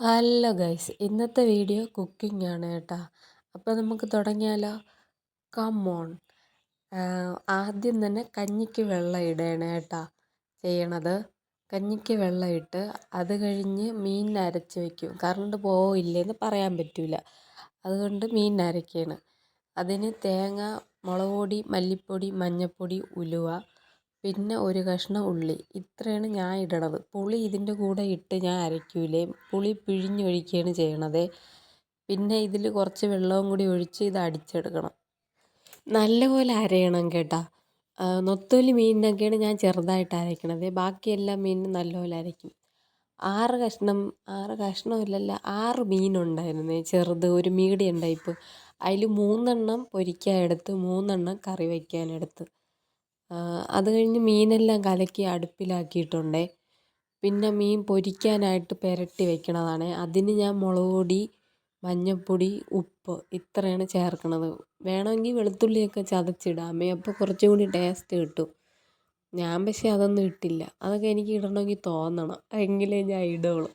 Hello guys ഇന്നത്തെ video cooking ആണ് കേട്ടോ. അപ്പോൾ നമുക്ക് തുടങ്ങിയാലോ? കമ്മോൺ ആദ്യം തന്നെ കഞ്ഞിക്ക് വെള്ളം ഇടണം കേട്ടോ ചെയ്യണത്. കഞ്ഞിക്ക് വെള്ളം ഇട്ട് അത് കഴിഞ്ഞ് മീൻ അരച്ച് വയ്ക്കും കറണ്ട് പോവില്ലെന്ന് പറയാൻ പറ്റില്ല അതുകൊണ്ട് മീൻ അരയ്ക്കുകയാണ് അതിന് തേങ്ങ മുളക് പൊടി മല്ലിപ്പൊടി മഞ്ഞൾപ്പൊടി ഉലുവ പിന്നെ ഒരു കഷ്ണം ഉള്ളി. ഇത്രയാണ് ഞാൻ ഇടണത്. പുളി ഇതിന്റെ കൂടെ ഇട്ട് ഞാൻ അരയ്ക്കൂലേ. പുളി പിഴിഞ്ഞൊഴിക്കുകയാണ് ചെയ്യണത്. പിന്നെ ഇതിൽ കുറച്ച് വെള്ളവും കൂടി ഒഴിച്ച് ഇത് അടിച്ചെടുക്കണം. നല്ലപോലെ അരയണം കേട്ടോ. നൊത്തോലി മീനിനൊക്കെയാണ് ഞാൻ ചെറുതായിട്ട് അരയ്ക്കണത്. ബാക്കിയെല്ലാ മീനിനും നല്ലപോലെ അരയ്ക്കും. ആറ് കഷ്ണം ആറ് കഷ്ണമില്ലല്ല ആറ് മീനുണ്ടായിരുന്നു. ചെറുത് ഒരു മീഡിയം ടൈപ്പ്. അതിൽ മൂന്നെണ്ണം പൊരിക്കാൻ എടുത്ത് മൂന്നെണ്ണം കറി വയ്ക്കാനെടുത്ത്. അത് കഴിഞ്ഞ് മീനെല്ലാം കലക്കി അടുപ്പിലാക്കിയിട്ടുണ്ടേ. പിന്നെ മീൻ പൊരിക്കാനായിട്ട് പുരട്ടി വെക്കണതാണ്. അതിന് ഞാൻ മുളക് പൊടി മഞ്ഞൾപ്പൊടി ഉപ്പ് ഇത്രയാണ് ചേർക്കണത്. വേണമെങ്കിൽ വെളുത്തുള്ളിയൊക്കെ ചതച്ചിടാമേ അപ്പോൾ കുറച്ചും കൂടി ടേസ്റ്റ് കിട്ടും. ഞാൻ പക്ഷേ അതൊന്നും ഇട്ടില്ല. അതൊക്കെ എനിക്ക് ഇടണമെങ്കിൽ തോന്നണം. എങ്കിലേ ഞാൻ ഇടുള്ളൂ.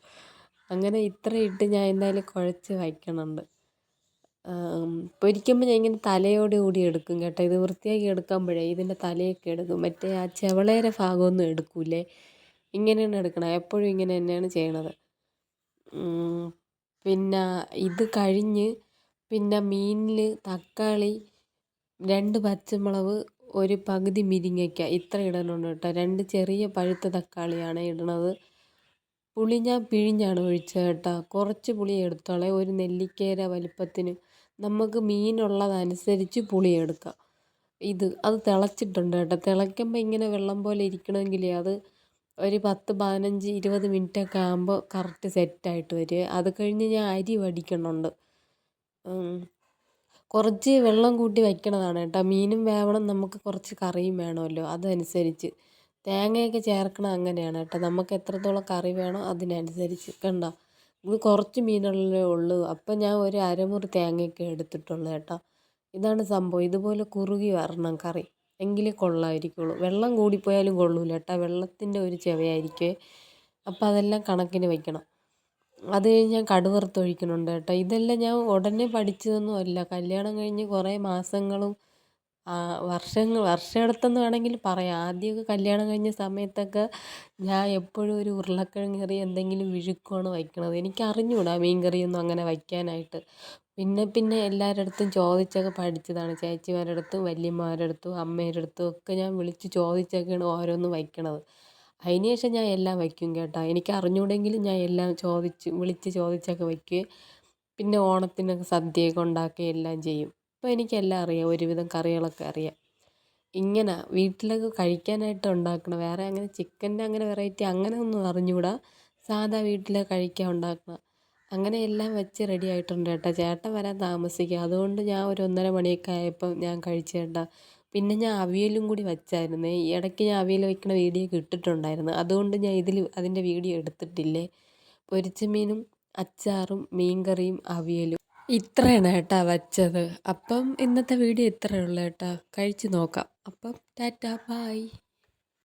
അങ്ങനെ ഇത്ര ഇട്ട് ഞാൻ എന്തായാലും കുഴച്ച് വയ്ക്കണുണ്ട്. പൊരിക്കുമ്പോൾ ഞാൻ ഇങ്ങനെ തലയോട് കൂടി എടുക്കും കേട്ടോ. ഇത് വൃത്തിയാക്കി എടുക്കുമ്പോഴേ ഇതിന്റെ തലയൊക്കെ എടുക്കും. മറ്റേ ആ ചെവളേരെ ഭാഗമൊന്നും എടുക്കൂലേ? ഇങ്ങനെയാണ് എടുക്കണം. എപ്പോഴും ഇങ്ങനെ തന്നെയാണ് ചെയ്യണത്. പിന്നെ ഇത് കഴിഞ്ഞ് പിന്നെ മീനിൽ തക്കാളി രണ്ട് പച്ചമുളക് ഒരു പകുതി മിരിങ്ങയ്ക്ക. ഇത്ര ഇടണുണ്ട് കേട്ടോ. രണ്ട് ചെറിയ പഴുത്ത തക്കാളിയാണ് ഇടണത്. പുളി ഞാൻ പിഴിഞ്ഞാണ് ഒഴിച്ചത് കേട്ടോ. കുറച്ച് പുളി എടുത്തോളെ. ഒരു നെല്ലിക്കയുടെ വലിപ്പത്തിന് നമുക്ക് മീനുള്ളതനുസരിച്ച് പുളി എടുക്കാം ഇത് അത് തിളച്ചിട്ടുണ്ട് കേട്ടോ. തിളയ്ക്കുമ്പോൾ ഇങ്ങനെ വെള്ളം പോലെ ഇരിക്കണമെങ്കിൽ അത് ഒരു പത്ത് പതിനഞ്ച് ഇരുപത് മിനിറ്റൊക്കെ ആകുമ്പോൾ കറക്റ്റ് സെറ്റായിട്ട് വരും അത് കഴിഞ്ഞ് ഞാൻ അരി വടിക്കണുണ്ട് കുറച്ച് വെള്ളം കൂട്ടി വയ്ക്കണതാണ് കേട്ടോ. മീനും വേവണം നമുക്ക് കുറച്ച് കറിയും വേണമല്ലോ അതനുസരിച്ച്. തേങ്ങയൊക്കെ ചേർക്കണം അങ്ങനെയാണ് കേട്ടോ. നമുക്ക് എത്രത്തോളം കറി വേണോ അതിനനുസരിച്ച്. കണ്ടോ? ഇത് കുറച്ച് മീനുകളല്ലേ ഉള്ളൂ. അപ്പം ഞാൻ ഒരു അരമുറി തേങ്ങയൊക്കെ എടുത്തിട്ടുള്ളൂ കേട്ടോ. ഇതാണ് സംഭവം. ഇതുപോലെ കുറുകി വരണം കറി. എങ്കിലേ കൊള്ളാമായിരിക്കുള്ളൂ വെള്ളം കൂടിപ്പോയാലും കൊള്ളൂല കേട്ടോ. വെള്ളത്തിന്റെ ഒരു ചെവയായിരിക്കേ അപ്പോൾ അതെല്ലാം കണക്കിന് വയ്ക്കണം അത് കഴിഞ്ഞ് ഞാൻ കടുവറുത്ത് ഒഴിക്കുന്നുണ്ട് കേട്ടോ. ഇതെല്ലാം ഞാൻ ഉടനെ പഠിച്ചതൊന്നും അല്ല. കല്യാണം കഴിഞ്ഞ് കുറേ മാസങ്ങളും വർഷങ്ങൾ വർഷമെടുത്തെന്ന് വേണമെങ്കിൽ പറയാം. ആദ്യമൊക്കെ കല്യാണം കഴിഞ്ഞ സമയത്തൊക്കെ ഞാൻ എപ്പോഴും ഒരു ഉരുളക്കിഴങ്ങ് കറി എന്തെങ്കിലും വിഴുക്കുവാണ് വയ്ക്കണത്. എനിക്ക് അറിഞ്ഞുകൂടാ മീൻ കറിയൊന്നും അങ്ങനെ വയ്ക്കാനായിട്ട്. പിന്നെ പിന്നെ എല്ലാവരുടെ അടുത്തും ചോദിച്ചൊക്കെ പഠിച്ചതാണ്. ചേച്ചിമാരുടെ അടുത്തും വല്യമ്മമാരുടെ അടുത്തും അമ്മേരുടെ അടുത്തും ഒക്കെ ഞാൻ വിളിച്ച് ചോദിച്ചൊക്കെയാണ് ഓരോന്നും വയ്ക്കണത്. അതിന് ശേഷം ഞാൻ എല്ലാം വയ്ക്കും കേട്ടോ. എനിക്ക് അറിഞ്ഞുകൂടെങ്കിലും ഞാൻ എല്ലാം ചോദിച്ച് വിളിച്ച് ചോദിച്ചൊക്കെ വയ്ക്കുകയും പിന്നെ ഓണത്തിനൊക്കെ സദ്യയൊക്കെ ഉണ്ടാക്കുകയും എല്ലാം ചെയ്യും. ഇപ്പോൾ എനിക്കെല്ലാം അറിയാം ഒരുവിധം കറികളൊക്കെ അറിയാം. ഇങ്ങനെ വീട്ടിലൊക്കെ കഴിക്കാനായിട്ട് ഉണ്ടാക്കണം വേറെ അങ്ങനെ ചിക്കന്റെ അങ്ങനെ വെറൈറ്റി അങ്ങനെ ഒന്നും അറിഞ്ഞുകൂടാ. സാധാ വീട്ടിൽ കഴിക്കാൻ ഉണ്ടാക്കണം. അങ്ങനെ എല്ലാം വെച്ച് റെഡി ആയിട്ടുണ്ട് ചേട്ടാ ചേട്ടൻ വരാൻ താമസിക്കുക അതുകൊണ്ട് ഞാൻ ഒരു ഒന്നര മണിയൊക്കെ ആയപ്പോൾ ഞാൻ കഴിച്ചു ചേട്ടാ പിന്നെ ഞാൻ അവിയലും കൂടി വെച്ചായിരുന്നു. ഈ ഇടയ്ക്ക് ഞാൻ അവിയൽ വെക്കണ വീഡിയോ കിട്ടിട്ടുണ്ടായിരുന്നു അതുകൊണ്ട് ഞാൻ ഇതിൽ അതിന്റെ വീഡിയോ എടുത്തിട്ടില്ലേ? പൊരിച്ച മീനും അച്ചാറും മീൻകറിയും അവിയലും. ഇത്രയാണ് കേട്ടോ വച്ചത്. അപ്പം ഇന്നത്തെ വീഡിയോ ഇത്രയേ ഉള്ളൂ കേട്ടോ. കഴിച്ച് നോക്കാം. അപ്പം ടാറ്റാ ബായ്